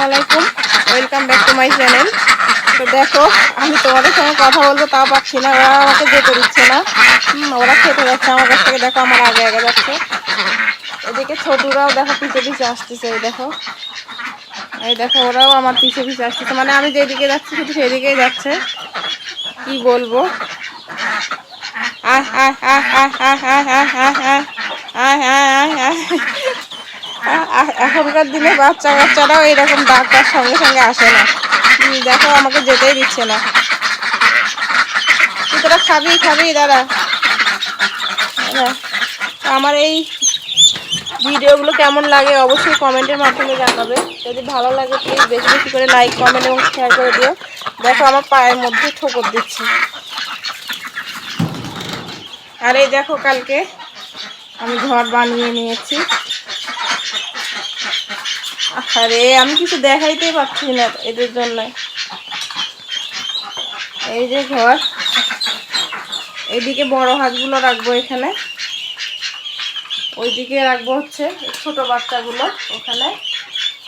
আলাইকুম welcome back to my channel তো দেখো আমি তোমাদের সঙ্গে কথা বলব তাও পাচ্ছি না ওরা আমাকে যেতে দিচ্ছে না ওরা খেতে যাচ্ছে আমার কাছ থেকে দেখো আমার আগে আগে যাচ্ছে এদিকে ছোটরাও দেখো পিছে পিছে আসতেছে এই দেখো এই দেখো ওরাও আমার পিছে পিছে আসতেছে মানে আমি যেদিকে যাচ্ছি শুধু সেদিকেই যাচ্ছে কি বলব আহ আহ আহ আহ আহ আহ আহ আহ আহ আহ আহ এখনকার দিনে বাচ্চা কাচ্চারাও এরকম ডাক্তার সঙ্গে সঙ্গে আসে না। দেখো আমাকে যেতেই দিচ্ছে না। তোরা খাবি খাবি দাদা, আমার এই ভিডিওগুলো কেমন লাগে অবশ্যই কমেন্টের মাধ্যমে জানাবে। যদি ভালো লাগে প্লিজ বেশি বেশি করে লাইক কমেন্ট এবং শেয়ার করে দিও। দেখো আমার পায়ের মধ্যে ঠোকর দিচ্ছে। আর এই দেখো কালকে আমি ঘর বানিয়ে নিয়েছি। আরে আমি কিছু দেখাইতেই পারছি না এদের জন্য। এই যে ঘর, এইদিকে বড় হাঁসগুলো রাখব এখানে। ওইদিকে রাখব হচ্ছে ছোট বাচ্চাগুলো ওখানে।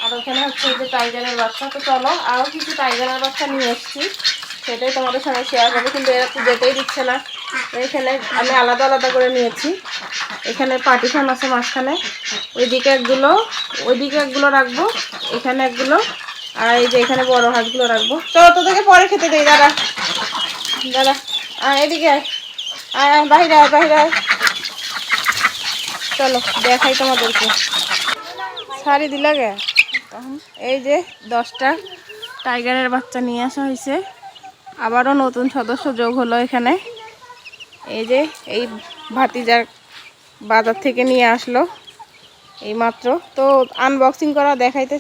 আর ওখানে হচ্ছে যে টাইগারের বাচ্চা, তো চলো আরও কিছু টাইগারের বাচ্চা নিয়ে এসেছি। সেটাই তোমাদের সঙ্গে শেয়ার করব, কিন্তু এরা তো যেতেই দিচ্ছে না। এখানে আমি আলাদা আলাদা করে নিয়েছি। এখানে পার্টিশন আছে মাঝখানে। ওইদিকে একগুলো ওইদিকে একগুলো রাখব, এখানে একগুলো, আর এই যে এখানে বড় হাঁসগুলো রাখব। চলো তোদেরকে পরে খেতে দেই, দাদা। দাদা এদিকে আয়। আয় বাহিরে আয় আয়। চলো, দেখাই তোমাদেরকে। শাড়ি দিলা গে এই যে দশটা টাইগারের বাচ্চা নিয়ে আসা হয়েছে। আবারও নতুন সদস্য যোগ হলো এখানে। এই যে, এই ভাতিজার বাজার থেকে নিয়ে আসলো এই মাত্র তো আনবক্সিং করা দেখাইতে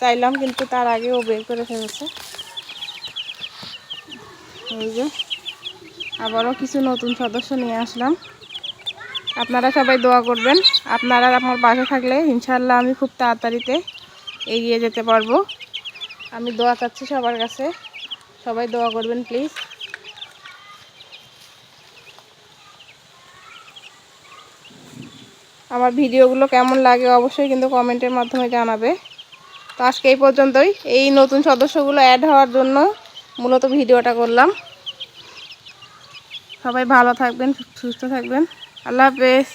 চাইলাম, কিন্তু তার আগে ও বের করে ফেলেছে। এই যে, আবারও কিছু নতুন সদস্য নিয়ে আসলাম। আপনারা সবাই দোয়া করবেন। আপনারা আমার পাশে থাকলে ইনশাল্লাহ আমি খুব তাড়াতাড়িতে এগিয়ে যেতে পারব। আমি দোয়া চাচ্ছি সবার কাছে। সবাই দোয়া করবেন, প্লিজ। আমার ভিডিওগুলো কেমন লাগে অবশ্যই কিন্তু কমেন্টের মাধ্যমে জানাবে। তো আজকে এই পর্যন্তই। এই নতুন সদস্যগুলো অ্যাড হওয়ার জন্য মূলত ভিডিওটা করলাম। সবাই ভালো থাকবেন, সুস্থ থাকবেন। আল্লাহ হাফেজ।